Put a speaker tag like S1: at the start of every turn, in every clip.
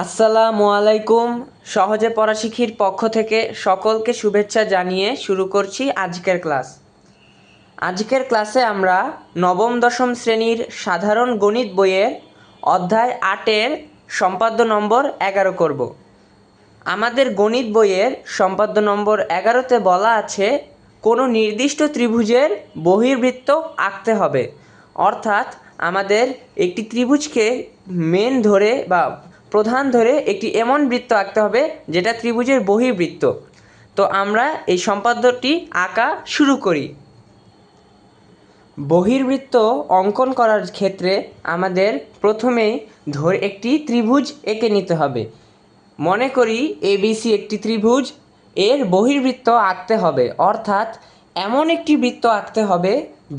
S1: আসসালামু আলাইকুম। সহজে পড়া শিখির পক্ষ থেকে সকলকে শুভেচ্ছা জানিয়ে শুরু করছি আজকের ক্লাস। আজকের ক্লাসে আমরা নবম, দশম শ্রেণির সাধারণ গণিত বইয়ের অধ্যায় আটের সম্পাদ্য নম্বর এগারো করব। আমাদের গণিত বইয়ের সম্পাদ্য নম্বর এগারোতে বলা আছে, কোনো নির্দিষ্ট ত্রিভুজের বহির্বৃত্ত আঁকতে হবে। অর্থাৎ আমাদের একটি ত্রিভুজকে মেন ধরে বা প্রধান ধরে একটি এমন বৃত্ত আঁকতে হবে যেটা ত্রিভুজের বহির্বৃত্ত তো আমরা এই সম্পাদ্যটি আঁকা শুরু করি। বহির্বৃত্ত অঙ্কন করার ক্ষেত্রে আমাদের প্রথমেই ধরে একটি ত্রিভুজ এঁকে নিতে হবে। মনে করি এবিসি একটি ত্রিভুজ, এর বহির্বৃত্ত আঁকতে হবে। অর্থাৎ এমন একটি বৃত্ত আঁকতে হবে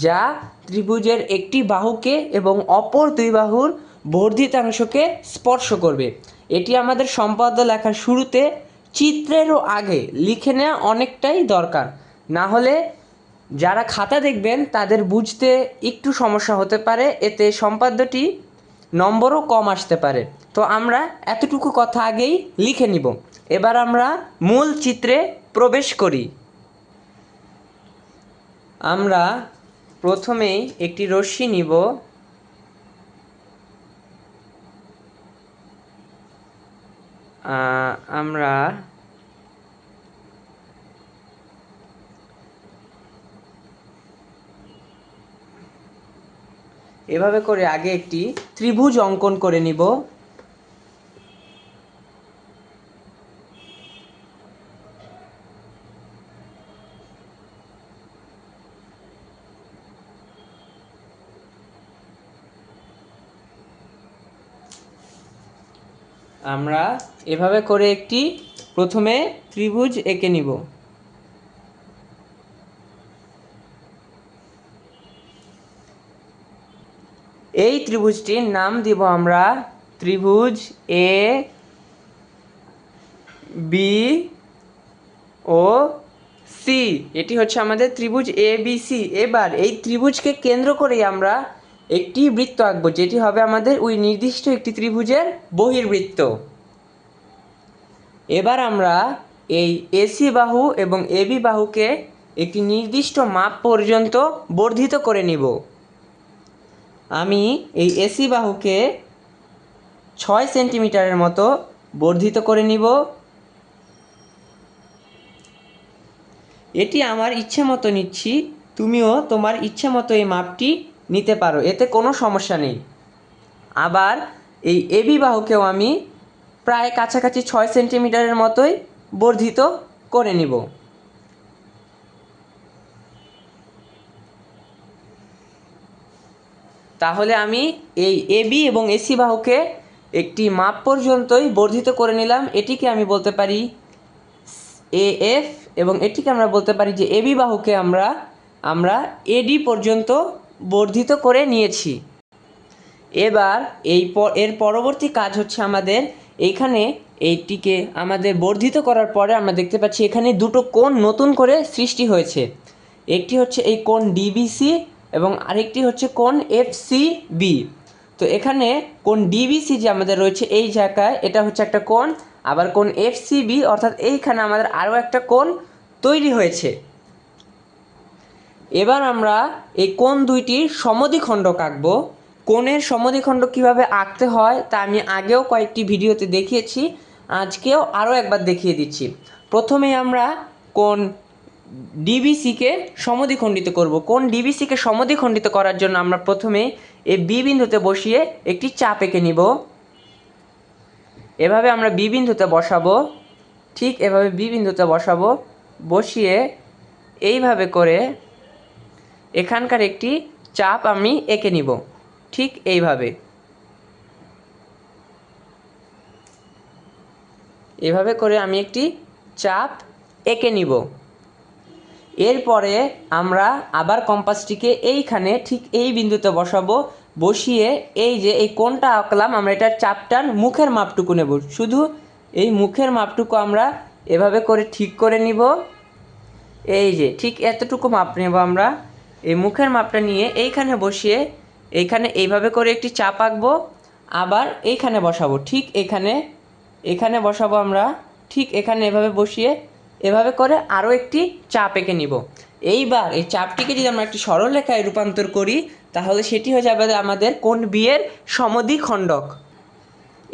S1: যা ত্রিভুজের একটি বাহুকে এবং অপর দুই বাহুর বর্ধিতাংশকে স্পর্শ করবে। এটি আমাদের সম্পাদ্য লেখার শুরুতে চিত্রেরও আগে লিখে নেওয়া অনেকটাই দরকার। না হলে যারা খাতা দেখবেন, তাদের বুঝতে একটু সমস্যা হতে পারে। এতে সম্পাদ্যটি নম্বরও কম আসতে পারে। তো আমরা এতটুকু কথা আগেই লিখে নিব। এবার আমরা মূল চিত্রে প্রবেশ করি। আমরা প্রথমেই একটি রশ্মি নিব। আমরা এভাবে করে আগে একটি ত্রিভুজ অঙ্কন করে নিব। আমরা এভাবে করে একটি প্রথমে ত্রিভুজ এঁকে নিব। এই ত্রিভুজটির নাম দিব আমরা ত্রিভুজ এ, বি ও সি। এটি হচ্ছে আমাদের ত্রিভুজ এ, বি, সি। এবার এই ত্রিভুজকে কেন্দ্র করেই আমরা একটি বৃত্ত আঁকবো, যেটি হবে আমাদের ওই নির্দিষ্ট একটি ত্রিভুজের বহির্বৃত্ত। এবার আমরা এই এসি বাহু এবং এবি বাহুকে একটি নির্দিষ্ট মাপ পর্যন্ত বর্ধিত করে নিব। আমি এই এসি বাহুকে ছয় সেন্টিমিটারের মতো বর্ধিত করে নিব। এটি আমার ইচ্ছে মতো নিচ্ছি, তুমিও তোমার ইচ্ছে মতো এই মাপটি নিতে পারো, এতে কোনো সমস্যা নেই। আবার এই এবি বাহুকেও আমি প্রায় কাছাকাছি ছয় সেন্টিমিটারের মতোই বর্ধিত করে নিব। তাহলে আমি এই এবি এবং এসি বাহুকে একটি মাপ পর্যন্তই বর্ধিত করে নিলাম। এটিকে আমি বলতে পারি এ এফ এবং এটিকে আমরা বলতে পারি যে এবি বাহুকে আমরা আমরা এডি পর্যন্ত বর্ধিত করে নিয়েছি। এবার এই এর পরবর্তী কাজ হচ্ছে আমাদের এইখানে এইটিকে আমাদের বর্ধিত করার পরে আমরা দেখতে পাচ্ছি এখানে দুটো কোণ নতুন করে সৃষ্টি হয়েছে। একটি হচ্ছে এই কোণ ডিবিসি এবং আরেকটি হচ্ছে কোণ এফসিবি। তো এখানে কোণ ডিবিসি যে আমাদের রয়েছে এই জায়গায়, এটা হচ্ছে একটা কোণ, আবার কোণ এফসিবি, অর্থাৎ এইখানে আমাদের আরও একটা কোণ তৈরি হয়েছে। এবার আমরা এই কোণ দুইটির সমদ্বিখণ্ডক আঁকবো কোণের সমদ্বিখণ্ড কীভাবে আঁকতে হয় তা আমি আগেও কয়েকটি ভিডিওতে দেখিয়েছি, আজকেও আরও একবার দেখিয়ে দিচ্ছি। প্রথমে আমরা কোন ডিবিসিকে সমদ্বিখণ্ডিত করব। কোন ডিবিসিকে সমদ্বিখণ্ডিত করার জন্য আমরা প্রথমে এই বি বিন্দুতে বসিয়ে একটি চাপ এঁকে নিব। এভাবে আমরা বি বিন্দুতে বসাবো, ঠিক এভাবে বি বিন্দুতে বসাবো, বসিয়ে এইভাবে করে এখানকার একটি চাপ আমি এঁকে নিব। ঠিক এইভাবে। এভাবে করে আমি একটি চাপ এঁকে নিব। এরপরে আমরা আবার কম্পাসটিকে এইখানে ঠিক এই বিন্দুতে বসাবো, বসিয়ে এই যে এই কোনটা আঁকলাম, আমরা এটার চাপটার মুখের মাপটুকু নেব। শুধু এই মুখের মাপটুকু আমরা এভাবে করে ঠিক করে নিব। এই যে ঠিক এতটুকু মাপ নেব আমরা। এই মুখের মাপটা নিয়ে এইখানে বসিয়ে এইখানে এইভাবে করে একটি চাপ আঁকবো, আবার এইখানে বসাবো, ঠিক এখানে এখানে বসাবো আমরা, ঠিক এখানে এভাবে বসিয়ে এভাবে করে আরও একটি চাপ এঁকে নিব। এইবার এই চাপটিকে যদি আমরা একটি সরলরেখায় রূপান্তর করি, তাহলে সেটি হয়ে যাবে আমাদের কোন বিয়ের সমদ্বিখণ্ডক।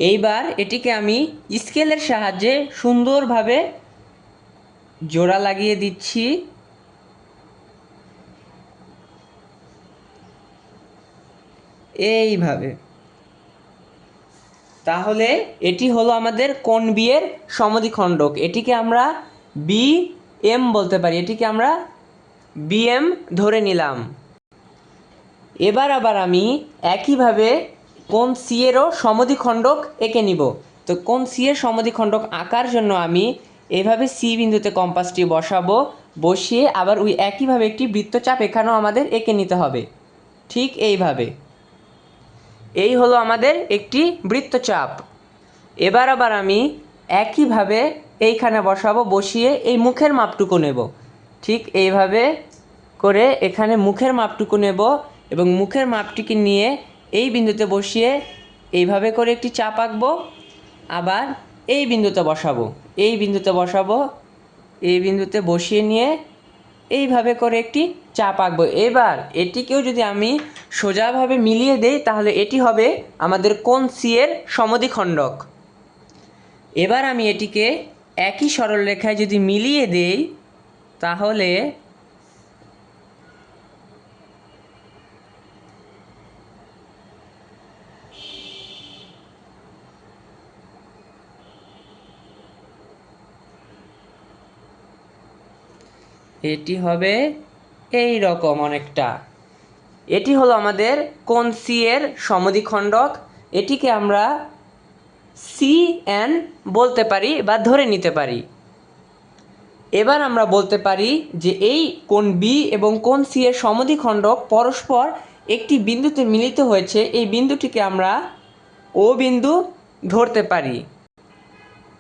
S1: এইবার এটিকে আমি স্কেলের সাহায্যে সুন্দরভাবে জোড়া লাগিয়ে দিচ্ছি। এইভাবে। তাহলে এটি হলো আমাদের কোন বিয়ের সমদ্বিখণ্ডক? এটিকে আমরা বি এম বলতে পারি। এটিকে আমরা বিএম ধরে নিলাম। এবার আবার আমি একইভাবে কোন সি এরও সমদ্বিখণ্ডক এঁকে নিব। তো কোন সি এর সমদ্বিখণ্ডক আঁকার জন্য আমি এভাবে সি বিন্দুতে কম্পাসটি বসাবো, বসিয়ে আবার ওই একইভাবে একটি বৃত্তচাপ এখানেও আমাদের এঁকে নিতে হবে। ঠিক এইভাবে। এই হলো আমাদের একটি বৃত্তচাপ। এবার আবার আমি একইভাবে এইখানে বসাবো, বসিয়ে এই মুখের মাপটুকু নেব। ঠিক এইভাবে করে এখানে মুখের মাপটুকু নেব এবং মুখের মাপটিকে নিয়ে এই বিন্দুতে বসিয়ে এইভাবে করে একটি চাপ আঁকবো। আবার এই বিন্দুতে বসাবো, এই বিন্দুতে বসাবো, এই বিন্দুতে বসিয়ে নিয়ে এইভাবে করে একটি চাপ আঁকবো। এবার এটিকেও যদি আমি সোজাভাবে মিলিয়ে দেই, তাহলে এটি হবে আমাদের কোন সি এর সমদ্বিখণ্ডক। এবার আমি এটিকে একই সরলরেখায় যদি মিলিয়ে দেই, তাহলে এটি হবে এই রকম অনেকটা। এটি হলো আমাদের কোন সি এর সমদ্বিখণ্ডক। এটিকে আমরা সি এন বলতে পারি বা ধরে নিতে পারি। এবার আমরা বলতে পারি যে এই কোন বি এবং কোন সি এর সমদ্বিখণ্ডক পরস্পর একটি বিন্দুতে মিলিত হয়েছে। এই বিন্দুটিকে আমরা ও বিন্দু ধরতে পারি।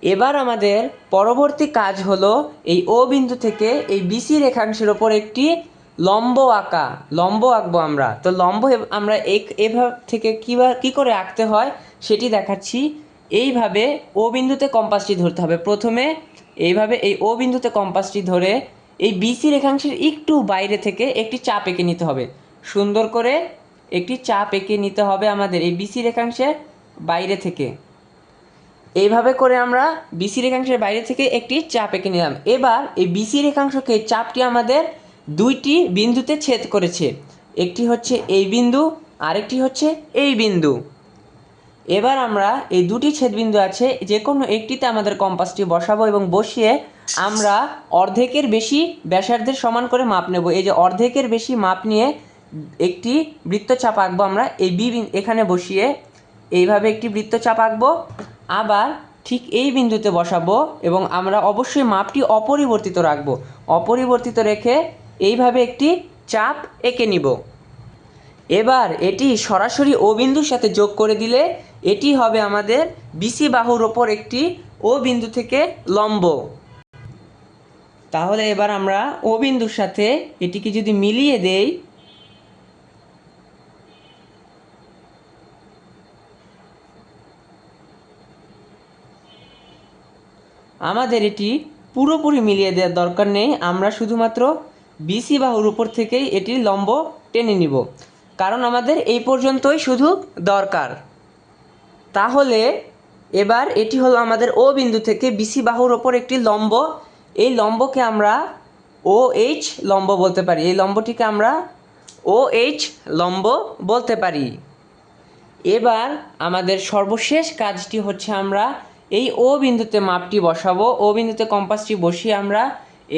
S1: এবার আমাদের পরবর্তী কাজ হলো এই ও বিন্দু থেকে এই বিসি রেখাংশের ওপর একটি লম্ব আঁকা, লম্ব আঁকবো আমরা। তো লম্ব আমরা এক, এভাবে থেকে কীবা কী করে আঁকতে হয় সেটি দেখাচ্ছি। এইভাবে ও বিন্দুতে কম্পাসটি ধরতে হবে। প্রথমে এইভাবে এই ও বিন্দুতে কম্পাসটি ধরে এই বিসি রেখাংশের একটু বাইরে থেকে একটি চাপ এঁকে নিতে হবে। সুন্দর করে একটি চাপ এঁকে নিতে হবে আমাদের এই বিসি রেখাংশের বাইরে থেকে। এইভাবে করে আমরা বিসি রেখাংশের বাইরে থেকে একটি চাপ এঁকে নিলাম। এবার এই বিসি রেখাংশকে চাপটি আমাদের দুইটি বিন্দুতে ছেদ করেছে। একটি হচ্ছে এই বিন্দু, আরেকটি হচ্ছে এই বিন্দু। এবার আমরা এই দুটি ছেদবিন্দু আছে যে কোনো একটিতে আমাদের কম্পাসটি বসাবো এবং বসিয়ে আমরা অর্ধেকের বেশি ব্যাসার্ধের সমান করে মাপ নেব। এই যে অর্ধেকের বেশি মাপ নিয়ে একটি বৃত্তচাপ আঁকবো আমরা, এই বি এখানে বসিয়ে এইভাবে একটি বৃত্তচাপ আঁকবো। আবার ঠিক এই বিন্দুতে বসাবো এবং আমরা অবশ্যই মাপটি অপরিবর্তিত রাখব। অপরিবর্তিত রেখে এইভাবে একটি চাপ এঁকে নিব। এবার এটি সরাসরি ও বিন্দুর সাথে যোগ করে দিলে এটি হবে আমাদের বিসি বাহুর ওপর একটি ও বিন্দু থেকে লম্ব। তাহলে এবার আমরা ও বিন্দুর সাথে এটিকে যদি মিলিয়ে দেই আমাদের এটি পুরোপুরি মিলিয়ে দেওয়ার দরকার নেই। আমরা শুধুমাত্র বিসি বাহুর উপর থেকেই এটির লম্ব টেনে নিব। কারণ আমাদের এই পর্যন্তই শুধু দরকার। তাহলে এবার এটি হলো আমাদের ও বিন্দু থেকে বিসি বাহুর ওপর একটি লম্ব। এই লম্বকে আমরা ও এইচ লম্ব বলতে পারি। এই লম্বটিকে আমরা ও এইচ লম্ব বলতে পারি। এবার আমাদের সর্বশেষ কাজটি হচ্ছে আমরা এই ও বিন্দুতে মাপটি বসাবো ও বিন্দুতে কম্পাসটি বসিয়ে আমরা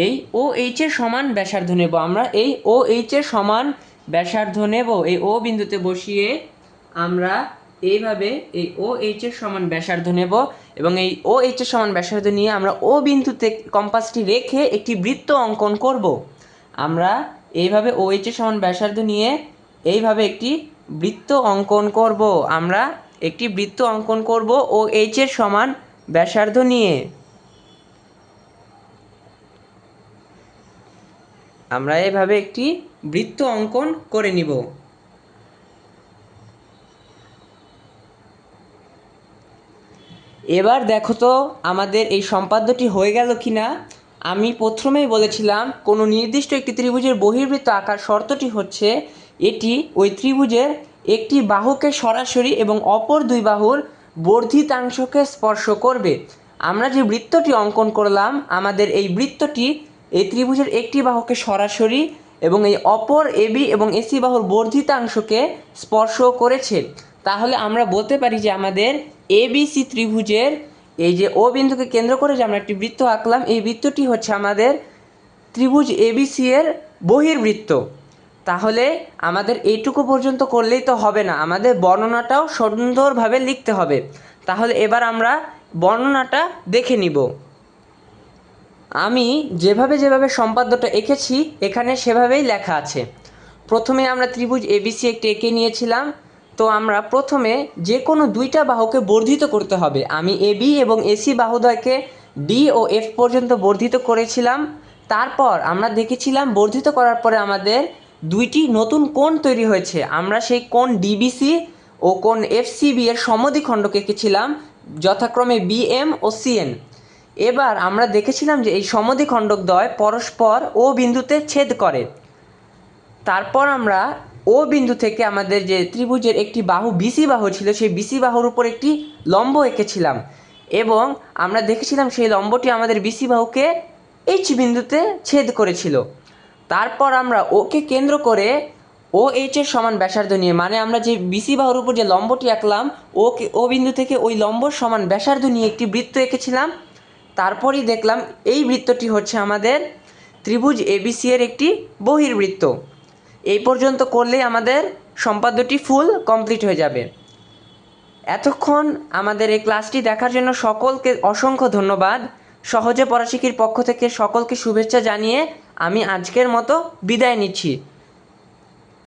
S1: এই ও এইচের সমান ব্যাসার্ধ নেব। আমরা এই ও এইচের সমান ব্যাসার্ধ নেব। এই ও বিন্দুতে বসিয়ে আমরা এইভাবে এই ও এইচের সমান ব্যাসার্ধ নেব এবং এই ও এইচের সমান ব্যাসার্ধ নিয়ে আমরা ও বিন্দুতে কম্পাসটি রেখে একটি বৃত্ত অঙ্কন করব। আমরা এইভাবে ও এইচের সমান ব্যাসার্ধ নিয়ে এইভাবে একটি বৃত্ত অঙ্কন করব। আমরা একটি বৃত্ত অঙ্কন করব ও এইচের সমান ব্যাসার্ধ নিয়ে। আমরা এভাবে একটি বৃত্ত অঙ্কন করে নিব। এবার দেখো তো আমাদের এই সম্পাদ্যটি হয়ে গেল কি না আমি প্রথমেই বলেছিলাম, কোনো নির্দিষ্ট একটি ত্রিভুজের বহির্বৃত্ত আকার শর্তটি হচ্ছে এটি ওই ত্রিভুজের একটি বাহুকে সরাসরি এবং অপর দুই বাহুর বর্ধিতাংশকে স্পর্শ করবে। আমরা যে বৃত্তটি অঙ্কন করলাম, আমাদের এই বৃত্তটি এই ত্রিভুজের একটি বাহুকে সরাসরি এবং এই অপর এবি এবং এসি বাহুর বর্ধিতাংশকে স্পর্শ করেছে। তাহলে আমরা বলতে পারি যে আমাদের এবিসি ত্রিভুজের এই যে ও বিন্দুকে কেন্দ্র করে যে আমরা একটি বৃত্ত আঁকলাম, এই বৃত্তটি হচ্ছে আমাদের ত্রিভুজ এবিসি এর বহির্বৃত্ত। তাহলে আমাদের এইটুকু পর্যন্ত করলেই তো হবে না। আমাদের বর্ণনাটাও সুন্দরভাবে লিখতে হবে। তাহলে এবার আমরা বর্ণনাটা দেখে নিব। আমি যেভাবে যেভাবে সম্পাদ্যটা এঁকেছি, এখানে সেভাবেই লেখা আছে। প্রথমে আমরা ত্রিভুজ এবিসি একটি এঁকে নিয়েছিলাম। তো আমরা প্রথমে যে কোনো দুইটা বাহুকে বর্ধিত করতে হবে। আমি এবি এবং এসি বাহুদ্বয়কে ডি ও এফ পর্যন্ত বর্ধিত করেছিলাম। তারপর আমরা দেখেছিলাম বর্ধিত করার পরে আমাদের দুইটি নতুন কোণ তৈরি হয়েছে। আমরা সেই কোণ ডিবিসি ও কোণ এফসিবি এর সমদ্বিখণ্ডকে এঁকেছিলাম, যথাক্রমে বিএম ও সিএন এবার আমরা দেখেছিলাম যে এই সমদ্বিখণ্ডকদ্বয় পরস্পর ও বিন্দুতে ছেদ করে। তারপর আমরা ও বিন্দু থেকে আমাদের যে ত্রিভুজের একটি বাহু বিসি বাহু ছিল, সেই বিসি বাহুর উপর একটি লম্ব এঁকেছিলাম এবং আমরা দেখেছিলাম সেই লম্বটি আমাদের বিসি বাহুকে এইচ বিন্দুতে ছেদ করেছিল। তারপর আমরা ওকে কেন্দ্র করে ও এইচ এর সমান ব্যাসার্ধ নিয়ে মানে আমরা যে বিসি বাহুর উপর যে লম্বটি আঁকলাম, ওকে, ও বিন্দু থেকে ওই লম্বর সমান ব্যাসার্ধ নিয়ে একটি বৃত্ত এঁকেছিলাম। তারপরই দেখলাম এই বৃত্তটি হচ্ছে আমাদের ত্রিভুজ এবিসি এর একটি বহির্বৃত্ত। এই পর্যন্ত করলেই আমাদের সম্পাদ্যটি ফুল কমপ্লিট হয়ে যাবে। এতক্ষণ আমাদের এই ক্লাসটি দেখার জন্য সকলকে অসংখ্য ধন্যবাদ। সহজে পড়াশিখির পক্ষ থেকে সকলকে শুভেচ্ছা জানিয়ে আমি আজকের মতো বিদায় নিচ্ছি।